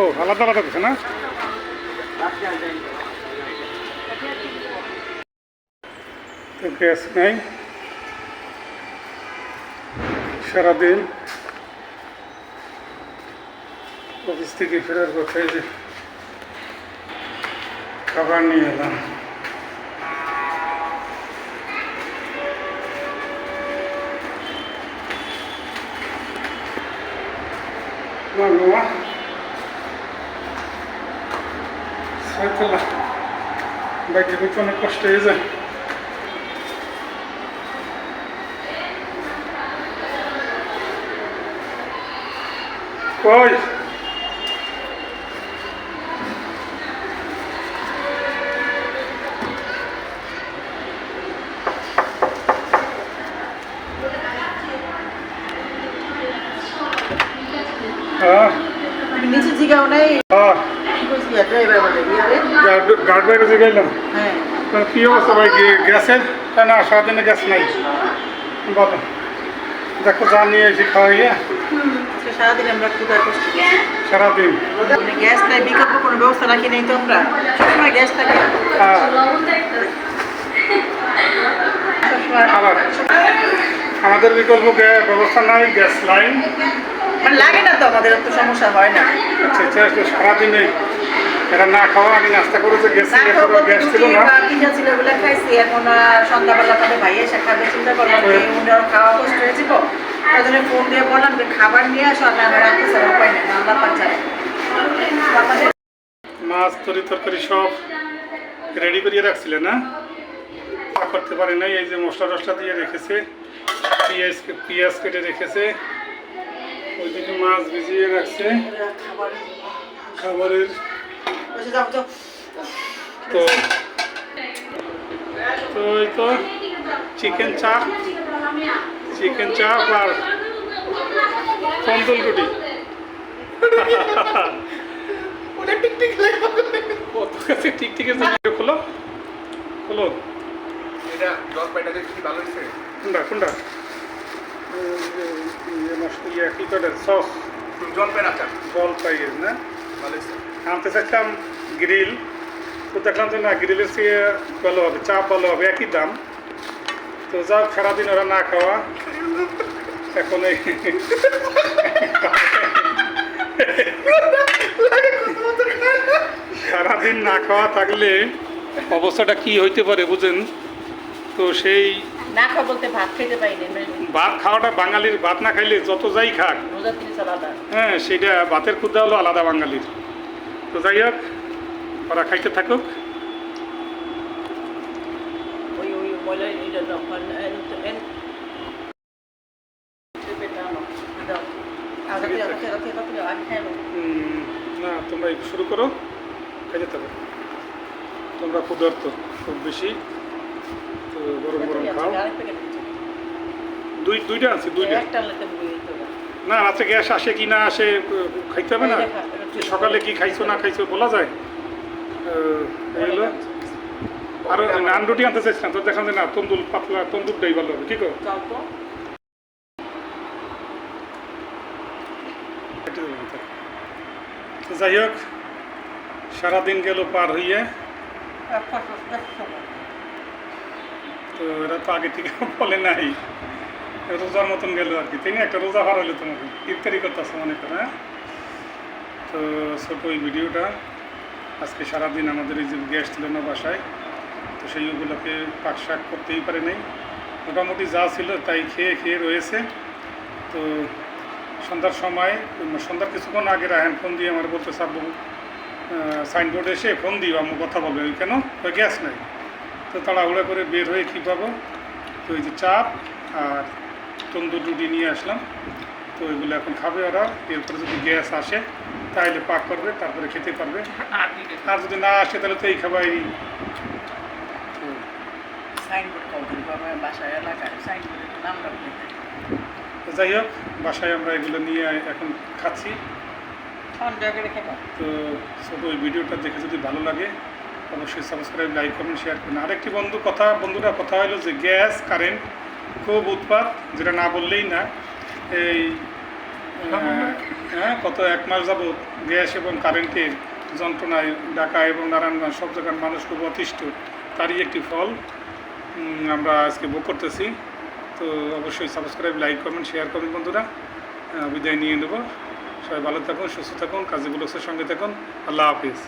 ও আলাদা আলাদা করছে না? গ্যাস নাই। সারাদিন অফিস থেকে ফেরার পথে যে খাবার নিয়ে এলাম। মামা সাইকেল বাইকের ভিতরে অনেক কষ্ট হয়ে যায় কই হ্যাঁ নিচে জিগাও নাই হ্যাঁ কি করছি ড্রাইভার বলে বিয়ারে গার্ড বাইরে যে গেলাম। হ্যাঁ। তো কি অবস্থা ভাই? গ্যাসের না সারাদিনে গ্যাস নাই। বলো দেখো যা নিয়ে এসে খাওয়াইয়া। সারাদিন আমরা ক্ষুদার কষ্ট সারাদিন। মানে গ্যাস নাই বিকল্প কোনো ব্যবস্থা রাখি নাই তো আমরা। সবসময় গ্যাস থাকে। হ্যাঁ আমাদের বিকল্প ব্যবস্থা নাই গ্যাস লাইন। মানে লাগে না তো আমাদের তো সমস্যা হয় না। আচ্ছা আচ্ছা আচ্ছা, সারাদিনে এরা না খাওয়া আমি নাস্তা গ্যাস না খাওয়া গ্যাস ছিল না। পিঠা ছিল ওগুলো খাইছি এখন আর সন্ধ্যাবেলা তাদের ভাই এসে খাবে চিন্তা করলাম খাওয়া কষ্ট হয়ে যাব ফোন দিয়ে বললাম যে খাবার নিয়ে আসো আর আমরা রাখতে স্যার উপায় নেই আল্লাহ পাচ্ছারে মাছ তরি তরকারি সব রেডি করিয়ে রাখছিলে না করতে পারে নাই এই যে মশলা টসলা দিয়ে রেখেছে পেঁয়াজ পেঁয়াজ কেটে রেখেছে ওইদিকে মাছ ভিজিয়ে রাখছে। খাবারের তো তো তো ওই তো চিকেন চাপ চিকেন চাপ আর তন্দুল রুটি ওটা টিক টিক লাগে কত কাছে ঠিক ঠিক আছে খোলো। খোলো। এটা দশ পাইটাকে কি ভালো হয়েছে। কোনটা কোনটা? গ্রিল তো দেখলাম না গ্রিলের চেয়ে ভালো হবে ভালো হবে একই দাম তো ওরা না খাওয়া এখন এই সারাদিন না খাওয়া থাকলে অবস্থাটা কি হইতে পারে বুঝেন? তো সেই না খাওয়া বলতে ভাত খেতে পাইনি ভাত খাওয়াটা বাঙালির ভাত না খাইলে যত যাই খাক হ্যাঁ সেটা ভাতের ক্ষুদা হলো আলাদা বাঙালির তো যাই হোক ওরা খাইতে থাকুক না তোমরা শুরু করো খাইতে থাকো তোমরা ক্ষুধার্ত খুব বেশি দুই দুইটা আছে, দুইটা। না, রাতে গ্যাস আসে কি না আসে, খাইতে হবে না? সকালে কি খাইছো, না খাইছো, বলা যায়। আর নান রুটি আনতে চাইছিলাম তো দেখান যে না তন্দুল পাতলা তন্দুরটাই ভালো হবে, ঠিক যাই হোক, সারাদিন গেল পার হইয়ে। তো এরা তো আগে থেকে বলে নাই। রোজার মতন গেল আর কি, তাই না? একটা রোজা পার হলো তোমাকে ইফতারি করতেছো মনে করে হ্যাঁ? তো ছোট ওই ভিডিওটা। আজকে সারাদিন আমাদের এই যে গ্যাস ছিল না বাসায়, তো সেই ওগুলোকে পাক শাক করতেই পারে নাই। মোটামুটি যা ছিল তাই খেয়ে খেয়ে রয়েছে। তো সন্ধ্যার সময়, সন্ধ্যার কিছুক্ষণ আগে রায়হান ফোন দিয়ে আমার বলতে সাব্বু সাইনবোর্ডে এসে ফোন দিও আমি কথা বলবে। কেন? ওই গ্যাস নাই। তো তাড়াহুড়া করে বের হয়ে কী পাবো? তো ওই যে চাপ আর তন্দুর রুটি নিয়ে আসলাম। তো ওইগুলো এখন খাবে ওরা। এরপরে যদি গ্যাস আসে তাহলে পাক করবে তারপরে খেতে পারবে। আর যদি না আসে তাহলে তো এই তো যাই হোক বাসায় আমরা এগুলো নিয়ে এখন খাচ্ছি। তো ছোট ওই ভিডিওটা দেখে যদি ভালো লাগে অবশ্যই সাবস্ক্রাইব লাইক কমেন্ট শেয়ার করুন। আরেকটি বন্ধু কথা বন্ধুরা কথা হলো যে গ্যাস কারেন্ট খুব উৎপাত যেটা না বললেই না। এই হ্যাঁ গত এক মাস যাবৎ গ্যাস এবং কারেন্টের যন্ত্রণায় ঢাকা এবং নারায়ণগঞ্জ সব জায়গার মানুষ খুব অতিষ্ঠ তারই একটি ফল। আমরা আজকে বুক করতেছি। তো অবশ্যই সাবস্ক্রাইব লাইক কমেন্ট শেয়ার করুন বন্ধুরা। বিদায় নিয়ে নেব। সবাই ভালো থাকুন সুস্থ থাকুন কাজী সঙ্গে থাকুন। আল্লাহ হাফিজ।